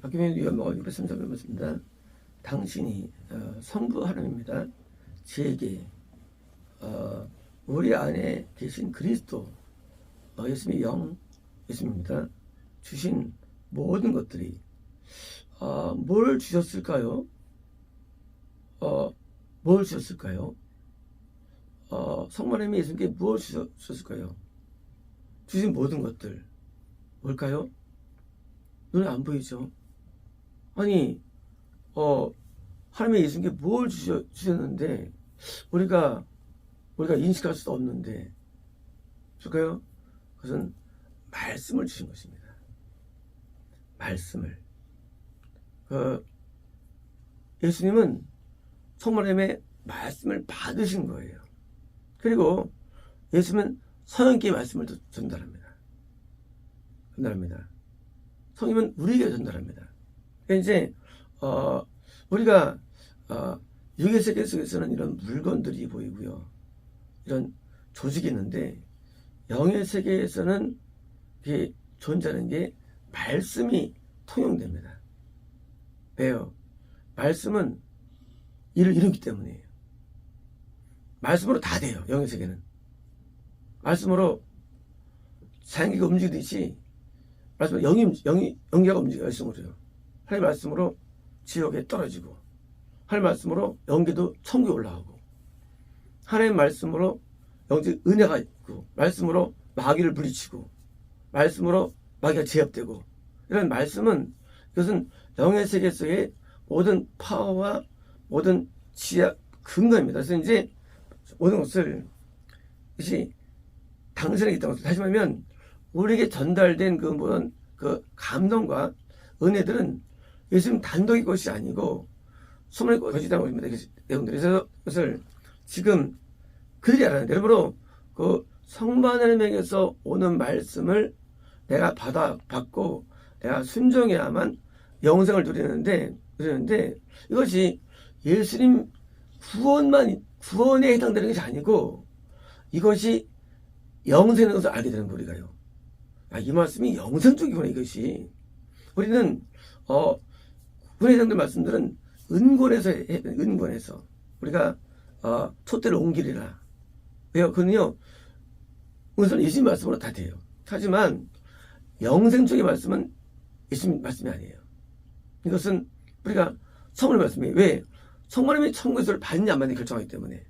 박규민 위원장과 633명 맞습니다. 당신이 어, 성부 하나님입니다. 제게 어, 우리 안에 계신 그리스도 어, 예수님의 영 예수님입니다. 주신 모든 것들이 어, 뭘 주셨을까요? 어, 뭘 주셨을까요? 어, 성모님이 예수님께 무엇 주셨을까요? 주신 모든 것들 뭘까요? 눈에 안 보이죠? 아니, 어, 하나님의 예수님께 뭘 주셔, 주셨는데, 우리가, 우리가 인식할 수도 없는데, 줄까요? 그것은 말씀을 주신 것입니다. 말씀을. 그, 예수님은 성모님의 말씀을 받으신 거예요. 그리고 예수님은 성령께 말씀을 전달합니다. 전달합니다. 성령은 우리에게 전달합니다. 이제 어, 우리가 어, 육의 세계 속에서는 이런 물건들이 보이고요. 이런 조직이 있는데 영의 세계에서는 이게 존재하는 게 말씀이 통용됩니다. 왜요? 말씀은 일을 이루기 때문이에요. 말씀으로 다 돼요. 영의 세계는. 말씀으로 자연계가 움직이듯이 말씀으로 영이, 영이, 영계가 움직여요. 말씀으로요. 하나님 말씀으로 지옥에 떨어지고 하나님 말씀으로 영계도 천국에 올라가고 하나님 말씀으로 영적 은혜가 있고 말씀으로 마귀를 물리치고 말씀으로 마귀가 제압되고 이런 말씀은 이것은 영의 세계 속의 모든 파워와 모든 지하 근거입니다. 그래서 이제 모든 것을 이것이 당신에게 있다고 다시 말하면 우리에게 전달된 그 모든 그 감동과 은혜들은 예수님 단독의 것이 아니고 소문의 것이라고 합니다. 내용들이 그래서 그것을 지금 그들이 알아야 돼. 여러분으로 그 성만하님에게서 오는 말씀을 내가 받아 받고 내가 순종해야만 영생을 누리는데 누리는데 이것이 예수님 구원만 구원에 해당되는 것이 아니고 이것이 영생인 것을 알게 되는 거 우리가요. 아, 이 말씀이 영생 쪽이구나 이것이. 우리는 어 구원에 해당되는 말씀들은 은권에서 해, 은권에서 우리가 어 촛대를 옮기리라. 왜요? 그는요 은선 예수님 말씀으로 다 돼요. 하지만 영생 쪽의 말씀은 예수님 말씀이 아니에요. 이것은 우리가 성령의 말씀이에요. 왜? 성모님이 천국에서 받느냐 안 받느냐 결정하기 때문에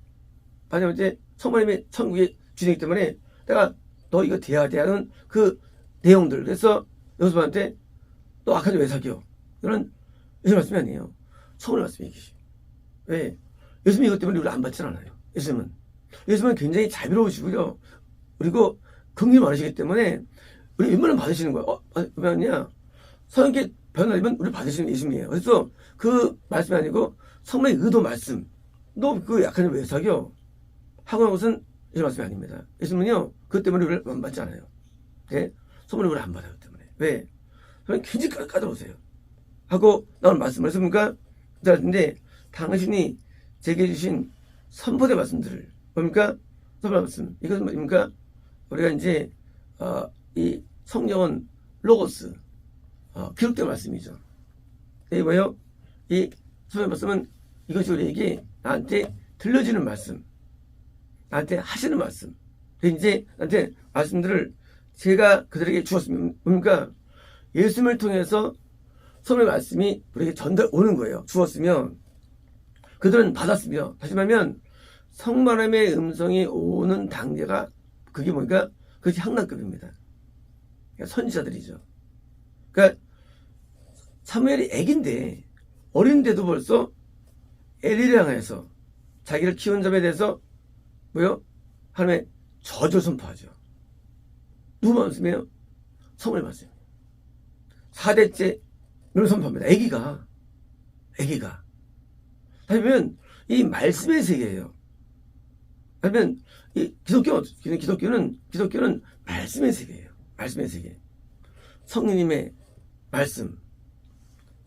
받으면 이제 성모님이 천국의 주인이기 때문에 내가 너 이거 돼야 돼 하는 그 내용들 그래서 여수한테 너 악하지 왜 사겨 이런 예수님 말씀이 아니에요 성모님 말씀이 계시 왜? 예수님이 이것 때문에 우리를 안 받질 않아요 예수님은 예수님은 굉장히 자비로우시고요 그리고 긍휼 많으시기 때문에 우리 웬만하면 받으시는 거예요 어? 왜냐 성령께 변화되면 우리 받으시는 예수님이에요 그래서 그 말씀이 아니고 성령의 의도 말씀. 너 그 약한 왜 사겨? 하고 한 것은 예수 말씀이 아닙니다. 예수님은요, 그것 때문에 우리를 안 받지 않아요. 네? 성령을 우리를 안 받아요, 때문에. 왜? 저는 굉장히 까다로우세요. 하고 나오는 말씀을 했습니까? 근데 당신이 제게 주신 선포대 말씀들을 뭡니까? 선포 말씀. 이것은 뭡니까? 우리가 이제 어, 이 성령은 로고스 어, 기록된 말씀이죠. 이게 뭐예요? 이 선포 말씀은 이것이 우리에게 나한테 들려지는 말씀, 나한테 하시는 말씀. 이제 나한테 말씀들을 제가 그들에게 주었으면 뭡니까? 예수님을 통해서 성의 말씀이 우리에게 전달 오는 거예요. 주었으면 그들은 받았으며 다시 말하면 성만함의 음성이 오는 단계가 그게 뭐니까 그것이 향락급입니다. 그러니까 선지자들이죠. 그러니까 사무엘이 애긴데 어린데도 벌써 엘리를 향해서 자기를 키운 점에 대해서 뭐요? 하나님의 저주 선포하죠. 누구 말씀이에요? 성을 말씀이에요. 4대째 를 선포합니다. 애기가 애기가 아니면 이 말씀의 세계예요. 아니면 이 기독교 기독교는 기독교는 말씀의 세계예요. 말씀의 세계. 성령님의 말씀,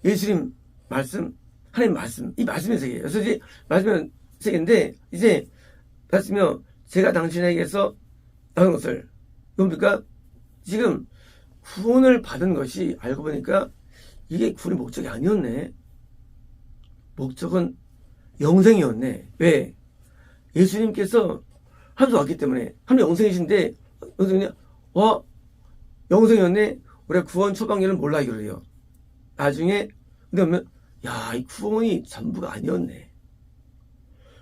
예수님 말씀, 하나님 말씀, 이 말씀의 세계예요. 그래서 이제 말씀의 세계인데 이제 말씀이요. 제가 당신에게서 하는 것을 뭡니까? 지금 구원을 받은 것이 알고 보니까 이게 구원의 목적이 아니었네. 목적은 영생이었네. 왜? 예수님께서 하나님 왔기 때문에 하나님 영생이신데 영생이 와 영생이었네. 우리가 구원 처방전을 몰라 이거래요. 나중에 근데 보면 야이 구원이 전부가 아니었네.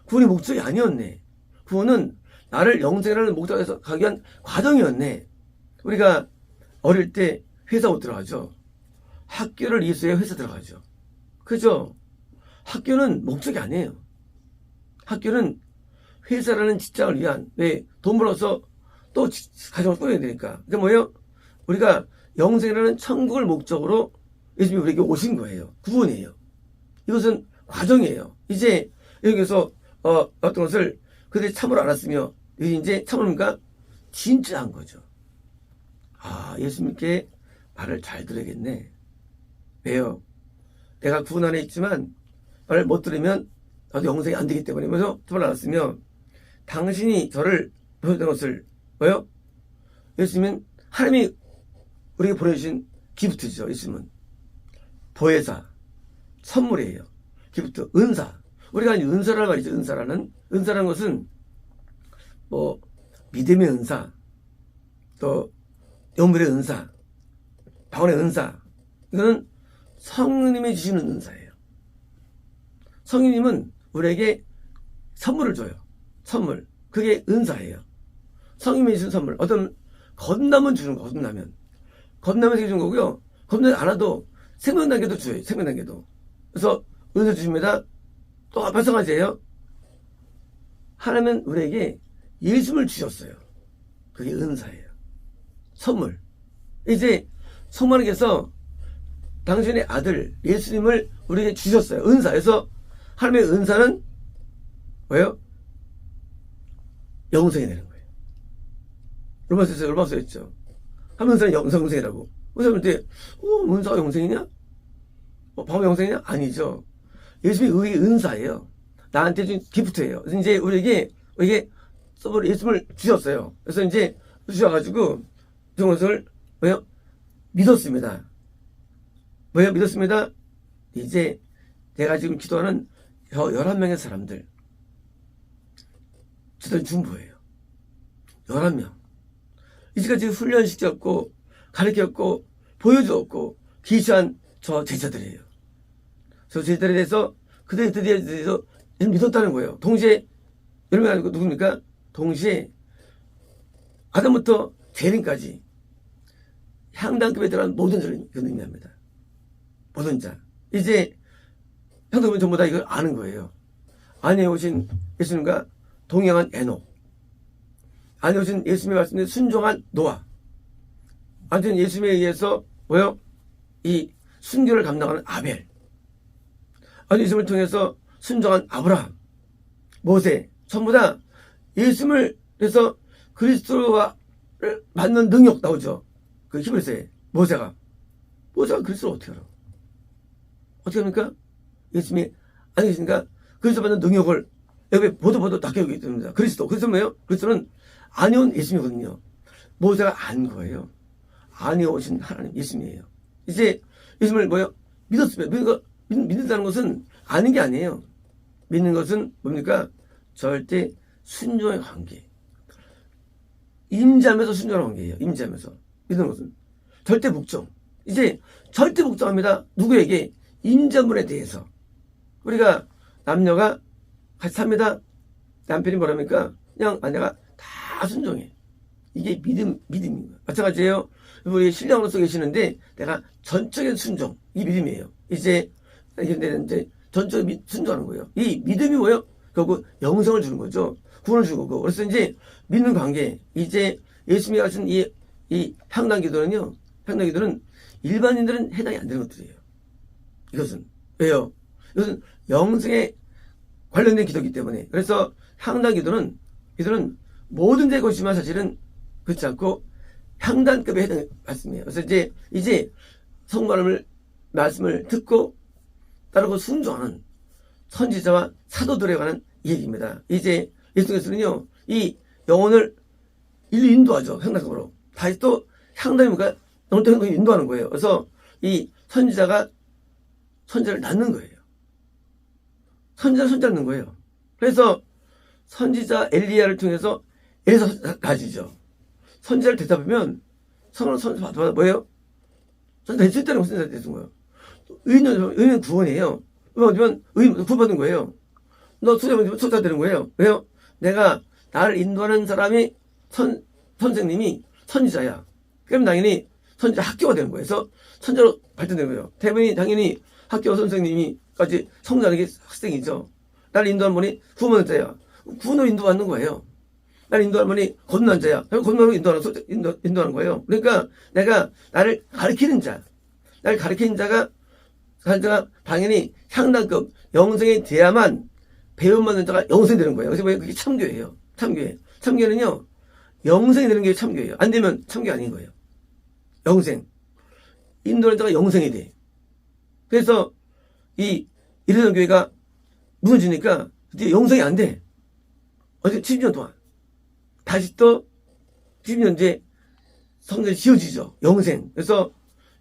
구원이 목적이 아니었네. 구원은 나를 영생이라는 목적에서 가기 위한 과정이었네. 우리가 어릴 때 회사 못 들어가죠. 학교를 이수해 회사 들어가죠. 그죠? 학교는 목적이 아니에요. 학교는 회사라는 직장을 위한 왜 돈 벌어서 또 지- 가정을 꾸려야 되니까. 그게 뭐예요? 우리가 영생이라는 천국을 목적으로 예수님이 우리에게 오신 거예요. 구원이에요. 이것은 과정이에요. 이제 여기서 어, 어떤 것을 그들이 참으로 알았으며 이제 참으니까 진짜 한 거죠. 아 예수님께 말을 잘 들어야겠네. 왜요? 내가 구원 안에 있지만 말을 못 들으면 나도 영생이 안 되기 때문에 그래서 참을 알았으며 당신이 저를 보여준 것을 뭐요? 예수님은 하나님이 우리에게 보내주신 기프트죠. 예수님은 보혜사 선물이에요. 기프트 은사 우리가 은사라는 말이죠. 은사라는 은사라는 것은 뭐 믿음의 은사 또 영물의 은사 방언의 은사 이거는 성령님이 주시는 은사예요. 성령님은 우리에게 선물을 줘요. 선물. 그게 은사예요. 성령님이 주신 선물. 어떤 겁나면 주는 거, 겁나면. 겁나면 주는 거고요. 겁나지 않아도 생명단계도 줘요. 생명단계도. 그래서 은사 주십니다. 또 마찬가지예요. 하나님은 우리에게 예수를 주셨어요. 그게 은사예요. 선물. 이제 성만에게서 당신의 아들 예수님을 우리에게 주셨어요. 은사. 그래서 하나님의 은사는 뭐예요? 영생이 되는 거예요. 로마서에서 로마서 했죠. 하나님의 은사는 영생이라고. 그래서 그때 어, 은사가 영생이냐? 어, 방어 영생이냐? 아니죠. 예수님이 우리에게 은사예요. 나한테 준 기프트예요. 이제 우리에게 우리에게 서버 예수님을 주셨어요. 그래서 이제 주셔가지고 그 것을 뭐요? 믿었습니다. 뭐요? 믿었습니다. 이제 내가 지금 기도하는 저 11명의 사람들 저들 중보예요. 11명. 이제까지 훈련시켰고 가르쳤고 보여주었고 기시한 저 제자들이에요. 저 제자들에 대해서 그들에 대해서 믿었다는 거예요. 동시에 여러분 아니고 누굽니까? 동시에 아담부터 재림까지 향단급에 들어간 모든 이건 의미합니다. 모든 자. 이제 형들은 전부 다 이걸 아는 거예요. 안에 오신 예수님과 동행한 에녹. 안에 오신 예수님의 말씀에 순종한 노아. 오신 예수님에 의해서 뭐요? 이 순교를 감당하는 아벨. 안에 예수님을 통해서 순종한 아브라함. 모세. 전부 다 예수님을 그래서 그리스도와를 받는 능력 나오죠. 그 히브리서에 모세가 모세가 그리스도를 어떻게 알아? 어떻게 합니까? 예수님이 아니 계십니까? 그리스도 받는 능력을 여기 보도 보도 다 깨우기 때문입니다. 그리스도 그리스도 뭐예요? 그리스도는 아니온 예수님이거든요. 모세가 안 거예요. 아니 오신 하나님 예수님이에요. 이제 예수님을 뭐요? 믿었습니다. 믿는 믿는다는 것은 아는 게 아니에요. 믿는 것은 뭡니까? 절대 순종의 관계. 임자면서 순종의 관계예요. 임자면서. 믿는 것은. 절대 복종. 이제 절대 복종합니다. 누구에게? 임자물에 대해서. 우리가 남녀가 같이 삽니다. 남편이 뭐랍니까? 그냥 아내가 다 순종해. 이게 믿음, 믿음입니다. 마찬가지예요. 우리 신랑으로서 계시는데 내가 전적인 순종. 이 믿음이에요. 이제, 이제 이제 전적인 미- 순종하는 거예요. 이 믿음이 뭐예요? 결국 영성을 주는 거죠. 구원을 주는 거고. 그래서 이제 믿는 관계. 이제 예수님이 하신 이, 이 향단 기도는요. 향단 기도는 일반인들은 해당이 안 되는 것들이에요. 이것은. 왜요? 이것은 영성에 관련된 기도이기 때문에. 그래서 향단 기도는, 기도는 모든 데 것이지만 사실은 그렇지 않고 향단급에 해당하는 말씀이에요. 그래서 이제, 이제 성관음을, 말씀을 듣고 따르고 순종하는 선지자와 사도들에 관한 얘기입니다. 이제 예수님께서는요, 이 영혼을 일로 인도하죠. 향단급으로. 다시 또 향단이니까 영혼 또 인도하는 거예요. 그래서 이 선지자가 선지자를 낳는 거예요. 선지자 선지자를 낳는 거예요. 그래서 선지자 엘리야를 통해서 에서 가지죠. 선지자를 대다 보면 성을 선지 받아 뭐예요? 선지자 됐을 때는 선지자 됐은 거예요. 의인은 의인 구원이에요. 그러면 의인 구원받는 거예요. 너 투자면 투자 되는 거예요. 왜요? 내가 나를 인도하는 사람이 선 선생님이 선지자야. 그럼 당연히 선지자 학교가 되는 거예요. 그래서 선지자로 발전되는 거예요. 대부분이 당연히 학교 선생님이까지 성장하는 게 학생이죠. 나를 인도하는 분이 구원하는 자야. 구원으로 인도받는 거예요. 나를 인도하는 분이 건너는 자야. 그럼 건너로 인도하는, 소- 인도, 인도하는 거예요. 그러니까 내가 나를 가르치는 자. 나를 가르치는 자가, 자가 당연히 향단급 영생이 돼야만 배움받는 자가 영생이 되는 거예요. 그래서 왜 그게 참교예요. 참교회. 참교는요, 영생이 되는 게 참교예요. 안 되면 참교 아닌 거예요. 영생. 인도하는 자가 영생이 돼. 그래서 이 이르던 교회가 무너지니까 이제 영생이 안 돼. 어제 70년 동안. 다시 또 70년 뒤에 성전이 지어지죠. 영생. 그래서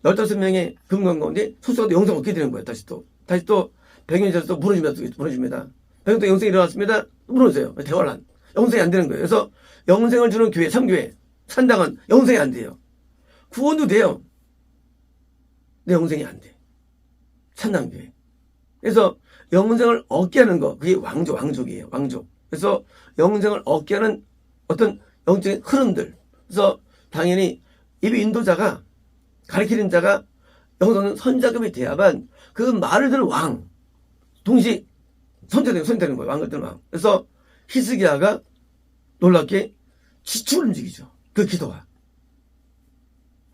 15명의 금관 가운데 소수가 또 영생 얻게 되는 거예요. 다시 또. 다시 또 100년이 지나서 또 무너집니다. 또 무너집니다. 100년 또 영생이 일어났습니다. 또 무너져요. 대환란. 영생이 안 되는 거예요. 그래서 영생을 주는 교회, 참교회, 산당은 영생이 안 돼요. 구원도 돼요. 근데 영생이 안 돼. 찬양교회. 그래서 영생을 얻게 하는 거, 그게 왕족, 왕족이에요. 왕족. 그래서 영생을 얻게 하는 어떤 영적인 흐름들. 그래서 당연히 이 인도자가 가르치는 자가 영성은 선자급이 돼야만 그 말을 들은 왕, 동시 선자되는 선자되는 거예요. 왕을 들은 왕. 그래서 히스기야가 놀랍게 지축을 움직이죠. 그 기도가.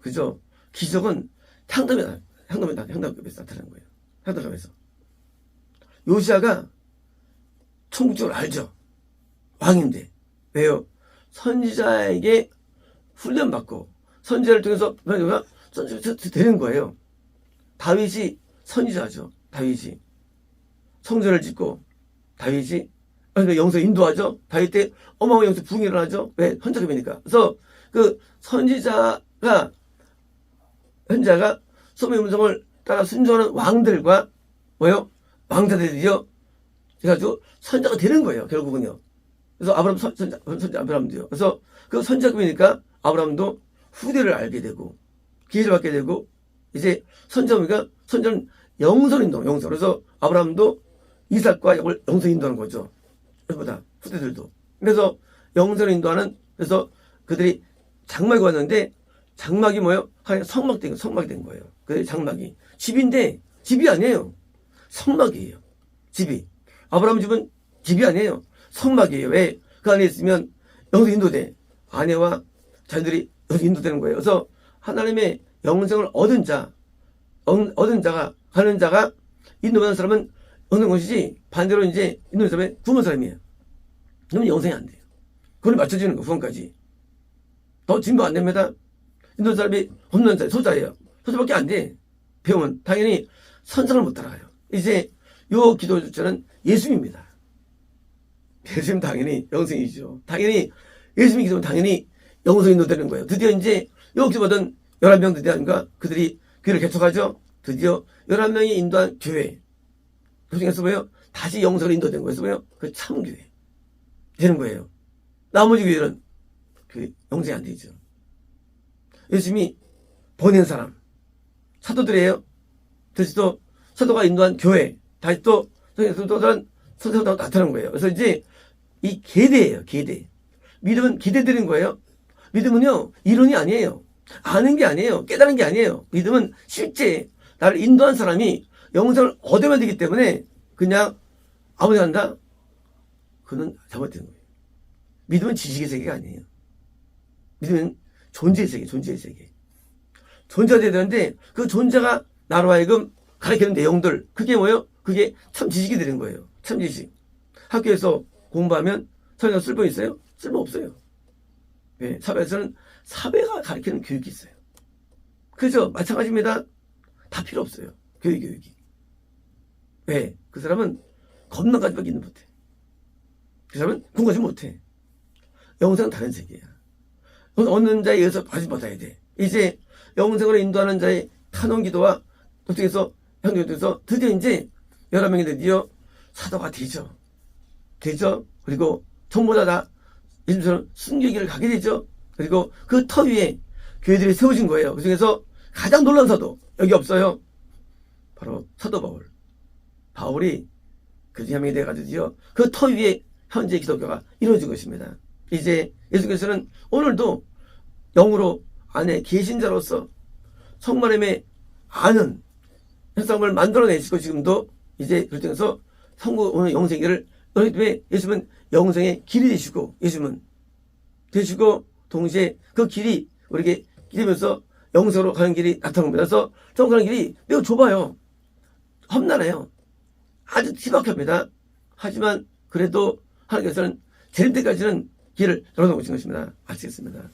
그죠? 기적은 향담에, 나- 향담에, 나- 향담급에서 나타나는 거예요. 향담급에서. 요시아가 총국적으로 알죠. 왕인데. 왜요? 선지자에게 훈련받고 선지자를 통해서 선지자 되는 거예요. 다윗이 선지자죠. 다윗이. 성전을 짓고 다윗이 그러니까 영성 인도하죠. 다윗 때 어마어마한 영성 부흥이 일어나죠. 왜? 선자급이니까. 그래서 그 선지자가 현자가 소명의 음성을 따라 순종하는 왕들과 뭐요? 왕자들이요. 그래가지고 선자가 되는 거예요. 결국은요. 그래서 아브라함 선, 선자, 선자 아브라함도요. 그래서 그 선자급이니까 아브라함도 후대를 알게 되고 기회를 받게 되고 이제 선자니까 선자는 영선 인도, 영선. 그래서 아브라함도 이삭과 이걸 영선 인도하는 거죠. 그보다 후대들도. 그래서 영선 인도하는 그래서 그들이 장막이 왔는데 장막이 뭐예요? 하나의 성막 된, 성막이 된 거예요. 그 장막이. 집인데 집이 아니에요. 성막이에요. 집이. 아브라함 집은 집이 아니에요. 성막이에요. 왜? 그 안에 있으면 영성 인도돼. 아내와 자녀들이 영성 인도되는 거예요. 그래서 하나님의 영생을 얻은 자, 얻- 얻은 자가, 하는 자가 인도받는 사람은 얻는 것이지 반대로 이제 인도받는 사람은 구원 사람이에요. 그러면 영생이 안 돼요. 그걸 맞춰주는 거, 구원까지. 더 진보 안 됩니다. 인도 사람이 없는 자, 소자예요. 소자밖에 안 돼. 배우면 당연히 선상을 못 따라가요. 이제 요 기도 주체는 예수입니다. 예수님 당연히 영생이죠. 당연히 예수님 기도는 당연히 영성 인도되는 거예요. 드디어 이제 요 기도받은 11명 드디어인가 그들이 교회를 개척하죠. 드디어 11명이 인도한 교회. 그 중에서 뭐예요? 다시 영성을 인도된 거예요. 뭐예요? 그 참교회. 되는 거예요. 나머지 교회는 그 영생이 안 되죠. 예수님이 보낸 사람, 사도들이에요. 다시 또 사도가 인도한 교회, 다시 또또 다른 선생도 나타나는 거예요. 그래서 이제 이 계대예요, 계대. 믿음은 기대되는 거예요. 믿음은요, 이론이 아니에요. 아는 게 아니에요. 깨달은 게 아니에요. 믿음은 실제 나를 인도한 사람이 영생을 얻으면 되기 때문에 그냥 아무데나 한다? 그는 잘못된 거예요. 믿음은 지식의 세계가 아니에요. 믿음은 존재의 세계, 존재의 세계. 존재가 되는데 그 존재가 나로 하여금 가르치는 내용들 그게 뭐예요? 그게 참 지식이 되는 거예요. 참 지식. 학교에서 공부하면 설령 쓸모 있어요? 쓸모 없어요. 예, 사회에서는 사회가 가르치는 교육이 있어요. 그죠? 마찬가지입니다. 다 필요 없어요. 교육, 교육이. 왜? 그 사람은 겁나가지밖에 있는 못해. 그 사람은 공부하지 못해. 영생은 다른 세계야. 얻는 자에 의해서 못해야 돼. 이제 영생으로 인도하는 자의 탄원 기도와 어떻게 해서 형제들에서 드디어 이제 여러 명이 드디어 사도가 되죠. 되죠. 그리고 전부 다 예수처럼 순교길을 가게 되죠. 그리고 그 터 위에 교회들이 세워진 거예요. 그 중에서 가장 놀라운 사도 여기 없어요. 바로 사도 바울. 바울이 그 중에 한 명이 돼가지고요. 그터 위에 현재 기독교가 이루어진 것입니다. 이제 예수께서는 오늘도 영으로 안에 계신 자로서 성만함에 아는 현상을 만들어내시고 지금도 이제 결정해서 성부 오늘 영생기를 너희 때문에 예수님은 영생의 길이 되시고 예수님은 되시고 동시에 그 길이 우리에게 기대면서 영생으로 가는 길이 나타납니다. 그래서 정 가는 길이 매우 좁아요. 험난해요. 아주 티박합니다. 하지만 그래도 하나님께서는 제일 때까지는 길을 열어놓으신 것입니다. 아시겠습니다.